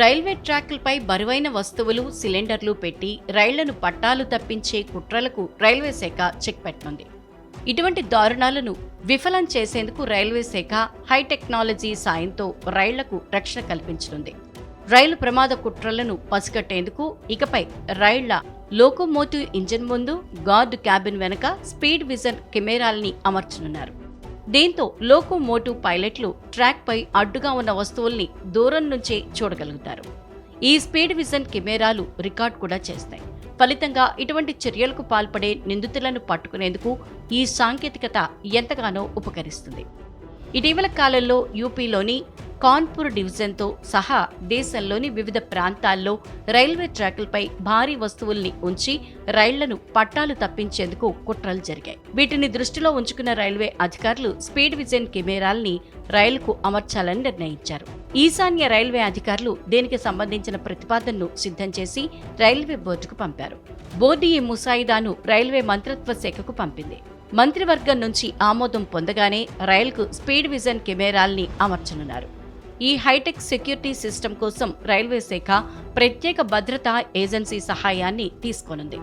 Railway ట్రాక్లపై బరువైన వస్తువులు సిలిండర్లు పెట్టి రైళ్ళను పట్టాలు తప్పించే కుట్రలకు రైల్వే శాఖ చెక్ పెట్టనుంది. ఇటువంటి దారుణాలను విఫలం చేసేందుకు రైల్వే శాఖ హై టెక్నాలజీ సాయంతో రైళ్ళకు రక్షణ కల్పించనుంది. రైలు ప్రమాద కుట్రలను పసిగట్టేందుకు ఇకపై రైళ్ళ లోకోమోటివ్ ఇంజిన్ ముందు గార్డు క్యాబిన్ వెనుక స్పీడ్ విజన్ కెమెరాల్ని అమర్చనున్నారు. దీంతో లోకోమోటివ్ పైలట్లు ట్రాక్పై అడ్డుగా ఉన్న వస్తువుల్ని దూరం నుంచే చూడగలుగుతారు. ఈ స్పీడ్ విజన్ కెమెరాలు రికార్డ్ కూడా చేస్తాయి. ఫలితంగా ఇటువంటి చర్యలకు పాల్పడే నిందితులను పట్టుకునేందుకు ఈ సాంకేతికత ఎంతగానో ఉపకరిస్తుంది. ఇటీవల కాలంలో యూపీలోని కాన్పూర్ డివిజన్తో సహా దేశంలోని వివిధ ప్రాంతాల్లో రైల్వే ట్రాకులపై భారీ వస్తువుల్ని ఉంచి రైళ్ళను పట్టాలు తప్పించేందుకు కుట్రలు జరిగాయి. వీటిని దృష్టిలో ఉంచుకున్న రైల్వే అధికారులు స్పీడ్ విజన్ కెమెరాల్ని రైలుకు అమర్చాలని నిర్ణయించారు. ఈశాన్య రైల్వే అధికారులు దీనికి సంబంధించిన ప్రతిపాదనను సిద్ధం చేసి రైల్వే బోర్డుకు పంపారు. బోర్డు ఈ ముసాయిదాను రైల్వే మంత్రిత్వ శాఖకు పంపింది. మంత్రివర్గం నుంచి ఆమోదం పొందగానే రైలుకు స్పీడ్ విజన్ కెమెరాల్ని అమర్చనున్నారు. ఈ హైటెక్ సెక్యూరిటీ సిస్టమ్ కోసం రైల్వే శాఖ ప్రత్యేక భద్రతా ఏజెన్సీ సహాయాన్ని తీసుకోనుంది.